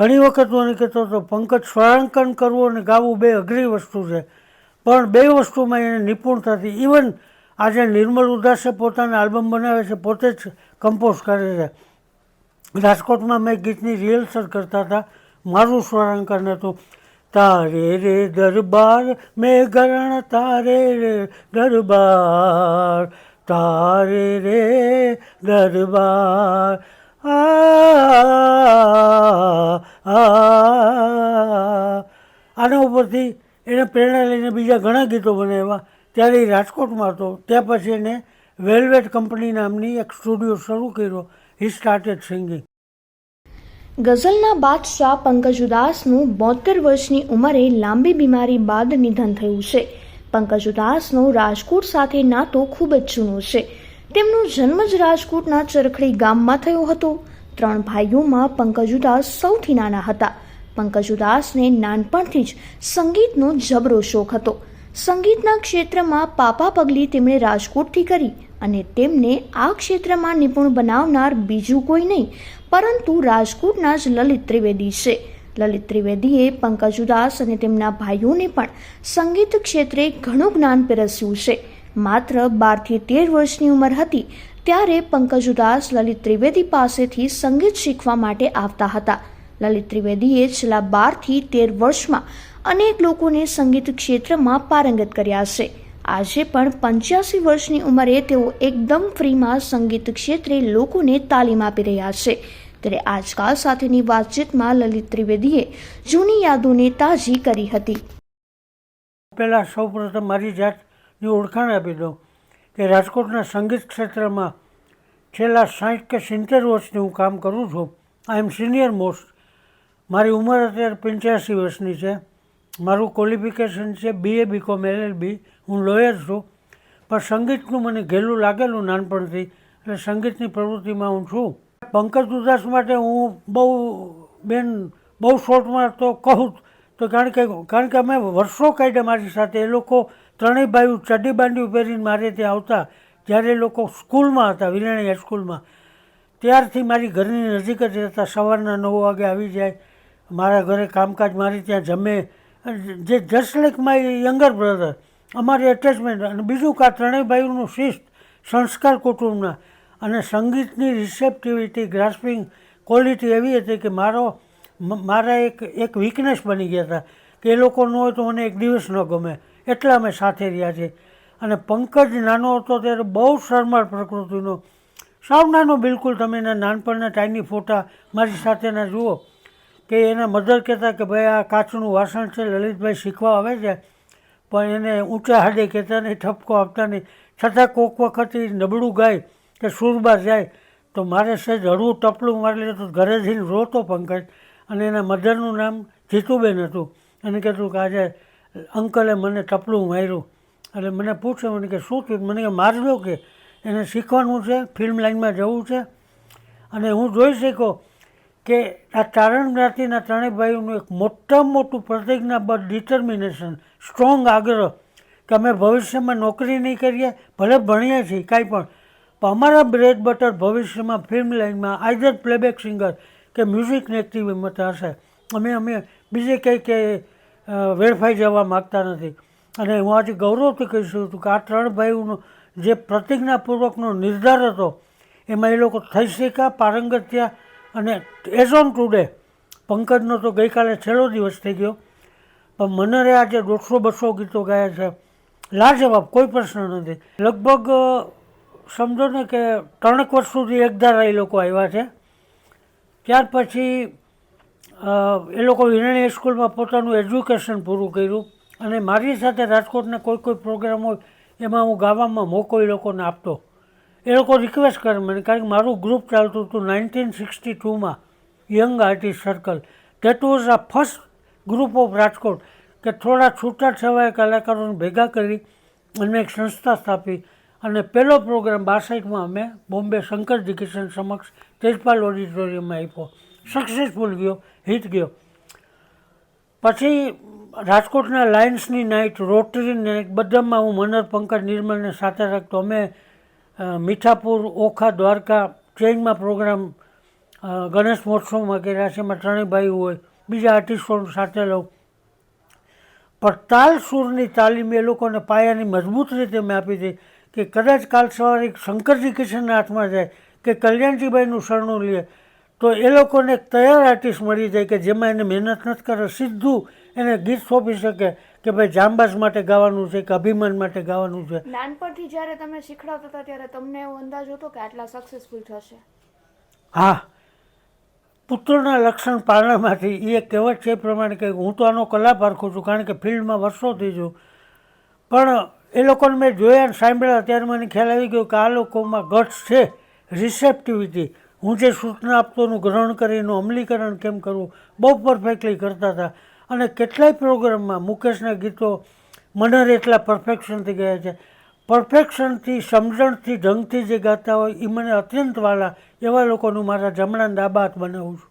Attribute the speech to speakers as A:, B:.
A: ઘણી વખત હું કહેતો હતો, પંકજ, સ્વરાંકન કરવું અને ગાવું બે અઘરી વસ્તુ છે, પણ બે વસ્તુમાં એને નિપુણતાથી ઇવન આજે નિર્મલ ઉદાસે પોતાના આલ્બમ બનાવે છે, પોતે જ કમ્પોઝ કરે છે. રાજકોટમાં મેં ગીતની રિહર્સલ કરતા હતા. મારું સ્વરાંકન હતું. તારે રે દરબાર મેઘરણ તારે રે દરબાર, તારે રે દરબાર, આ આના ઉપરથી એને પ્રેરણા લઈને બીજા ઘણા ગીતો બનાવ્યા ત્યારે એ રાજકોટમાં હતો. ત્યાં પછી એને વેલ્વેટ કંપની નામની એક સ્ટુડિયો શરૂ કર્યો. હી સ્ટાર્ટેડ સિંગિંગ
B: ગઝલના બાદશાહ પંકજ ઉદાસનું બોતેર વર્ષની ઉંમરે લાંબી બીમારી બાદ નિધન થયું છે. પંકજ ઉદાસનો રાજકોટ સાથે નાતો ખૂબ જ જૂનો છે. તેમનો જન્મ જ રાજકોટના ચરખડી ગામમાં થયો હતો. ત્રણ ભાઈઓમાં પંકજુદાસ સૌથી નાના હતા. પંકજુદાસને નાનપણથી જ સંગીતનો જબરો શોખ હતો. સંગીતના ક્ષેત્રમાં પાપા પગલી તેમણે રાજકોટથી કરી અને તેમને આ ક્ષેત્રમાં નિપુણ બનાવનાર બીજું કોઈ નહીં, પરંતુ રાજકોટના જ લલિત ત્રિવેદી છે. લલિત ત્રિવેદીએ પંકજુદાસ અને તેમના ભાઈઓને પણ સંગીત ક્ષેત્રે ઘણું જ્ઞાન પીરસ્યું છે. માત્ર બારથી તેર વર્ષની ઉંમર હતી ત્યારે પંકજ ઉદાસ લલિત ત્રિવેદી પાસેથી સંગીત શીખવા માટે આવતા હતા. લલિત ત્રિવેદીએ છેલ્લા બારથી તેર વર્ષમાં અનેક લોકોને સંગીત ક્ષેત્રમાં પારંગત કર્યા છે. આજે પણ પંચ્યાસી વર્ષની ઉંમરે તેઓ એકદમ ફ્રીમાં સંગીત ક્ષેત્રે લોકોને તાલીમ આપી રહ્યા છે. ત્યારે આજકાલ સાથેની વાતચીતમાં લલિત ત્રિવેદીએ જૂની યાદોને તાજી કરી હતી.
A: પહેલાં સૌપ્રથમ મારી જાતની ઓળખાણ આપી દઉં. કે રાજકોટના સંગીત ક્ષેત્રમાં છેલ્લા સાઠ કે સિત્તેર વર્ષથી હું કામ કરું છું. આઈ એમ સિનિયર મોસ્ટ મારી ઉંમર અત્યારે પંચ્યાસી વર્ષની છે. મારું ક્વોલિફિકેશન છે બીએ બીકોમ એલએલબી હું લોયર છું. પણ સંગીતનું મને ઘેલું લાગેલું નાનપણથી. એટલે સંગીતની પ્રવૃત્તિમાં હું છું. પંકજ ઉદાસ માટે હું બહુ બેન બહુ શોર્ટમાં તો કહું તો કારણ કે કારણ કે અમે વર્ષો કાઢ્યા મારી સાથે. એ લોકો ત્રણેય ભાઈઓ ચડ્ડી બાંડી પહેરીને મારે ત્યાં આવતા, જ્યારે લોકો સ્કૂલમાં હતા વિરાણી હાઈસ્કૂલમાં ત્યારથી મારી ઘરની નજીક જ રહેતા, સવારના નવ વાગે આવી જાય, મારા ઘરે કામકાજ મારી ત્યાં જમે. જે just like my younger brother, અમારી એટેચમેન્ટ અને બીજું કે ત્રણેય ભાઈઓનું શિસ્ત, સંસ્કાર કુટુંબના. અને સંગીતની રિસેપ્ટિવિટી ગ્રાસ્પિંગ ક્વોલિટી એવી હતી કે મારો મારા એક એક વીકનેસ બની ગયા હતા, કે એ લોકો ન હોય તો મને એક દિવસ ન ગમે. એટલા અમે સાથે રહ્યા છીએ. અને પંકજ નાનો હતો ત્યારે બહુ શરમાળ પ્રકૃતિનો. સાવ નાનો બિલકુલ, તમે એના નાનપણના ટાઈની ફોટા મારી સાથેના જુઓ કે એના મધર કહેતા કે ભાઈ, આ કાચનું વાસણ છે, લલિતભાઈ શીખવા આવે છે. પણ એને ઊંચા હાડે કહેતા, નહીં, ઠપકો આપતા નહીં. છતાં કોક વખત એ નબળું ગાય કે સુરબાર જાય, તો મારે સહેજ હળવું ટપલું મારી લે તો ઘરે જઈને રોતો પંકજ. અને એના મધરનું નામ જીતુબેન હતું. એને કહેતું કે આજે અંકલે મને ટપલું માર્યું. એટલે મને પૂછે મને કે શું થયું? મને કે મારજો કે એને શીખવાનું છે ફિલ્મ લાઇનમાં જવું છે. અને હું જોઈ શક્યો કે આ તારણ જ્ઞાતિના ત્રણેય ભાઈઓનું એક મોટામાં મોટું પ્રતિજ્ઞાબદ્ધ ડિટર્મિનેશન સ્ટ્રોંગ આગ્રહ કે અમે ભવિષ્યમાં નોકરી નહીં કરીએ ભલે ભણીએ છીએ કાંઈ પણ. પણ અમારા બ્રેડ બટર ભવિષ્યમાં ફિલ્મ લાઇનમાં આઈધર પ્લેબેક સિંગર કે મ્યુઝિકને એક્ટિવિટીમાં હશે અમે અમે બીજે કંઈ કે અ, વેડફાઈ જવા માગતા નથી. અને હું આજે ગૌરવથી કહી શકું છું કે આ ત્રણ ભાઈઓનો જે પ્રતિજ્ઞાપૂર્વકનો નિર્ધાર હતો, એમાં એ લોકો થઈ શક્યા, પારંગત થયા અને એઝ ઓન ટુડે પંકજનો તો ગઈકાલે છેલ્લો દિવસ થઈ ગયો. પણ મનરે આજે દોઢસો બસો ગીતો ગાયા છે. લાજવાબ, કોઈ પ્રશ્ન નથી. લગભગ સમજો ને કે ત્રણેક વર્ષ સુધી એકધારા એ લોકો આવ્યા છે. ત્યાર પછી એ લોકો વિરાણી સ્કૂલમાં પોતાનું એજ્યુકેશન પૂરું કર્યું અને મારી સાથે રાજકોટના કોઈ કોઈ પ્રોગ્રામ હોય, એમાં હું ગાવામાં મોકો એ લોકોને આપતો. એ લોકો રિક્વેસ્ટ કરે મને કારણ કે મારું ગ્રુપ ચાલતું હતું nineteen sixty ટુમાં, young artist circle that was આ ફર્સ્ટ ગ્રુપ ઓફ રાજકોટ કે થોડા છૂટા છવાયા કલાકારોને ભેગા કરી અને એક સંસ્થા સ્થાપી. અને પહેલો પ્રોગ્રામ બાસઠમાં અમે બોમ્બે શંકરજી કિશન સમક્ષ તેજપાલ ઓડિટોરિયમમાં આપ્યો. સક્સેસફુલ ગયો હિટ ગયો. પછી રાજકોટના લાયન્સની નાઇટ રોટરી નાઇટ બધામાં હું મનર પંકજ નિર્મલને સાથે રાખતો. અમે મીઠાપુર, ઓખા, દ્વારકા ટ્રેનમાં પ્રોગ્રામ ગણેશ મહોત્સવમાં કર્યા છે. એમાં ત્રણેય હોય. બીજા આર્ટિસ્ટો સાથે લઉં. પણ તાલ સુરની તાલીમ એ લોકોને પાયાની મજબૂત રીતે મેં આપી હતી કે કદાચ કાલ સવારે શંકરજી કિશનના હાથમાં જાય કે કલ્યાણજીભાઈનું શરણું લે. તો એ લોકોને એક તૈયાર આર્ટિસ્ટ મળી જાય કે જેમાં એને મહેનત નથી કરે સીધું એને ગીત સોંપી શકે કે ભાઈ જાંબાઝ માટે ગાવાનું છે કે અભિમાન માટે ગાવાનું છે.
B: નાનપણથી જ્યારે તમે શીખડાવતા હતા ત્યારે તમને એવો અંદાજ હતો કે આટલા સક્સેસફુલ થશે?
A: હા. પુત્રના લક્ષણ પારણામાંથી એ કહેવત છે એ પ્રમાણે કે હું તો આનો કલા પારખું છું કારણ કે ફિલ્ડમાં વર્ષોથી છું પણ એ લોકોને મેં જોયા અને સાંભળ્યા ત્યારે મને ખ્યાલ આવી ગયો કે આ લોકોમાં ગટ્સ છે રિસેપ્ટિવિટી હું જે સૂચના આપતો એનું ગ્રહણ એનું અમલીકરણ કેમ કરવું બહુ પરફેક્ટલી કરતા હતા. અને કેટલાય પ્રોગ્રામમાં મુકેશના ગીતો મનર એટલા પરફેક્શનથી ગયા છે. પરફેક્શનથી સમજણથી ઢંગથી જે ગાતા હોય એ મને અત્યંત વાલા એવા લોકોનું મારા જમણા ડાબા હાથ બનાવું છું.